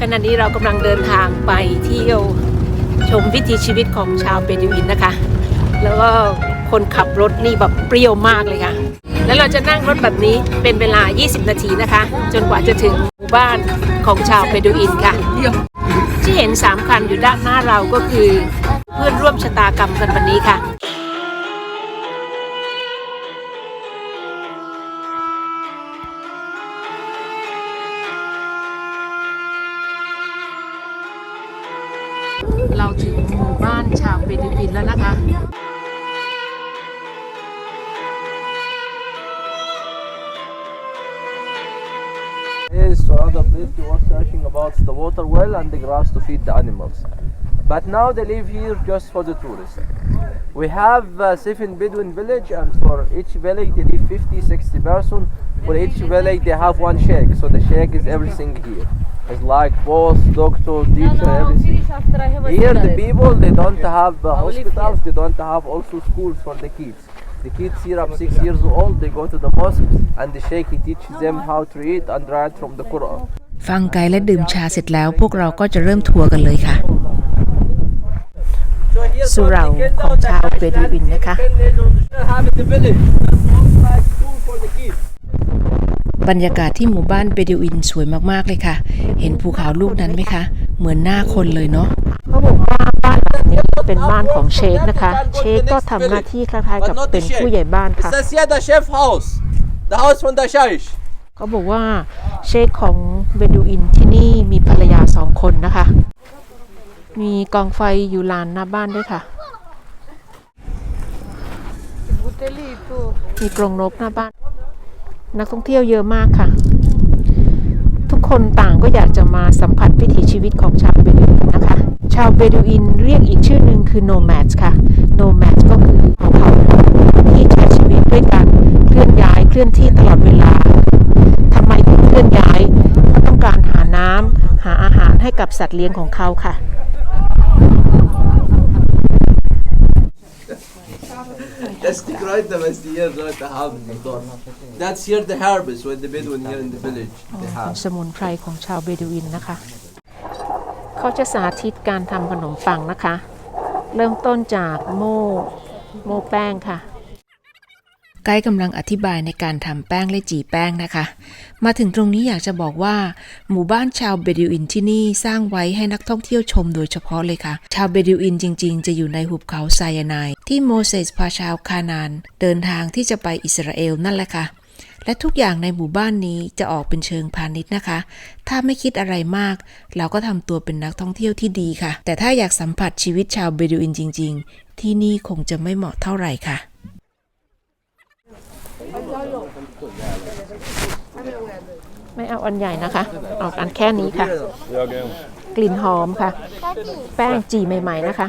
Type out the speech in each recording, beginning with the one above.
ขณะนี้เรากำลังเดินทางไปเที่ยวชมวิถีชีวิตของชาวเบดูอินนะคะ แล้วก็คนขับรถนี่แบบเปรี้ยวมากเลยค่ะ แล้วเราจะนั่งรถแบบนี้เป็นเวลา 20 นาทีนะคะ จนกว่าจะถึงหมู่บ้านของชาวเบดูอินค่ะ ที่เห็น 3 คันอยู่ด้านหน้าเราก็คือเพื่อนร่วมชะตากรรมกันวันนี้ค่ะ เราถึงหมู่บ้านชาวเบดูอินแล้วนะคะ is to other place they were searching about the water well and the grass to feed the animals. But now they live here just for the tourists. We have uh, seven Bedouin village and for each village they live 50, 60 person. For each village they have one sheikh. So the sheikh is everything here. It's like boss, doctor, teacher, everything. Here the people they don't have uh, hospitals, they don't have also schools for the kids. The kids here up six years old, they go to the mosque and the sheikh he teaches them how to eat and write from the Quran. ฟังไกด์และดื่มชาเสร็จแล้ว พวกเราก็จะเริ่มทัวร์กันเลยค่ะ So here สุเหร่าของชาวเบดูอินนะคะ have in the village. That's also like school for the kids. บรรยากาศที่หมู่บ้านเบดูอินสวยมากๆเลยค่ะ เห็นภูเขาลูกนั้นไหมคะ เหมือนหน้าคนเลยเนาะเขาบอกว่าบ้านหลังนี้เป็นบ้านของเชคนะคะ เชคก็ทำหน้าที่คล้ายๆกับเป็นผู้ใหญ่บ้าน It's ค่ะ the Siada chef house. The house from the Shaish. เขาบอกว่าเชคของเบดูอินที่นี่มีภรรยาสองคนนะคะ มีกองไฟอยู่ลานหน้าบ้านด้วยค่ะ มีกรงนกหน้าบ้าน นักท่องเที่ยวเยอะมากค่ะ ทุกคนต่างก็อยากจะมาสัมผัสวิถีชีวิตของชาวเบดูอินนะคะ ชาวเบดูอินเรียกอีกชื่อหนึ่งคือ nomads ค่ะ nomads ก็คือเผ่าเผ่าที่ใช้ชีวิตด้วยการเคลื่อนย้ายเคลื่อนที่ตลอดเวลาทำไมถึงเคลื่อนย้ายเพราะต้องการหาน้ำหาอาหารให้กับสัตว์เลี้ยงของเขาค่ะ Describe them as the years that they have in the door. That's here the herbs when the Bedouin here in the village. They เป็น have. สมุนไพรของชาวเบดูอินนะคะ เขาจะสาธิตการทำขนมปังนะคะ เริ่มต้นจากโม่โม่แป้งค่ะ ไกด์กำลังอธิบายในการทำแป้งและจีแป้งนะคะ มาถึงตรงนี้อยากจะบอกว่า หมู่บ้านชาวเบดูอินที่นี่สร้างไว้ให้นักท่องเที่ยวชมโดยเฉพาะเลยค่ะ ชาวเบดูอินจริง ๆ จะอยู่ในหุบเขาไซยานายที่โมเสสพาชาวคานาน เดินทางที่จะไปอิสราเอลนั่นแหละค่ะและทุกอย่างในหมู่บ้านนี้จะออกเป็นเชิงพาณิชย์นะคะ ถ้าไม่คิดอะไรมาก เราก็ทำตัวเป็นนักท่องเที่ยวที่ดีค่ะ แต่ถ้าอยากสัมผัสชีวิตชาวเบดูอินจริง ๆ ที่นี่คงจะไม่เหมาะเท่าไหร่ค่ะ ไม่เอาอันใหญ่นะคะ เอาอันแค่นี้ค่ะ กลิ่นหอมค่ะ แป้งจีใหม่ ๆนะคะ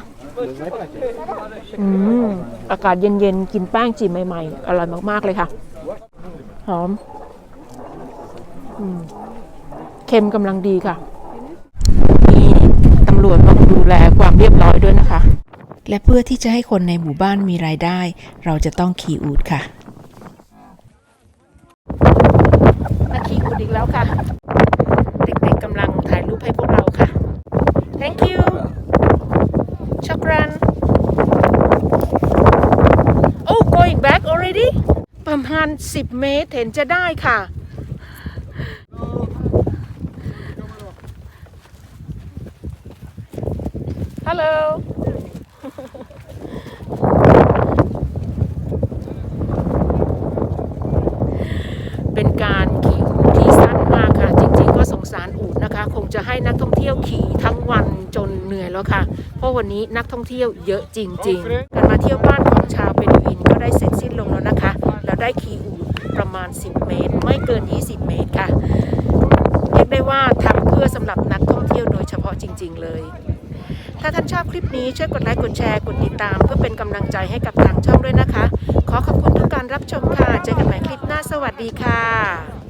อืมอากาศเย็นๆ กินแป้งจีใหม่ๆ อร่อยมากๆเลยค่ะ หอม อืมเค็มกำลังดีค่ะ มีตำรวจมาดูแลความเรียบร้อยด้วยนะคะ และเพื่อที่จะให้คนในหมู่บ้านมีรายได้ เราจะต้องขี่อูฐค่ะ นาที อีกแล้วค่ะ เด็กๆกำลังถ่ายรูปให้พวกเราค่ะ thank you ช็อกรัน oh going back already ประมาณ 10 เมตรเห็นจะได้ค่ะฮัลโหล เป็นการขี่อูฐที่สั้นมากค่ะ จริงๆ ก็สงสารอูฐนะคะ คงจะให้นัก ท่องเที่ยวขี่ทั้งวันจนเหนื่อยแล้วค่ะ เพราะวันนี้นักท่องเที่ยวเยอะจริง ๆ การมาเที่ยวบ้านของชาวเบดูอินก็ได้เสร็จสิ้นลงแล้วนะคะเราได้ขี่อูประมาณ 10 เมตร ไม่เกิน 20 เมตรค่ะ เรียกได้ว่าทำเพื่อสำหรับนักท่องเที่ยวโดยเฉพาะจริง ๆ เลยถ้าท่านชอบคลิปนี้ช่วยกดไลค์กดแชร์กดติดตาม เพื่อเป็นกำลังใจให้กับทางช่องด้วยนะคะ ขอขอบคุณทุกการรับชมค่ะ เจอกันใหม่คลิปหน้าสวัสดีค่ะ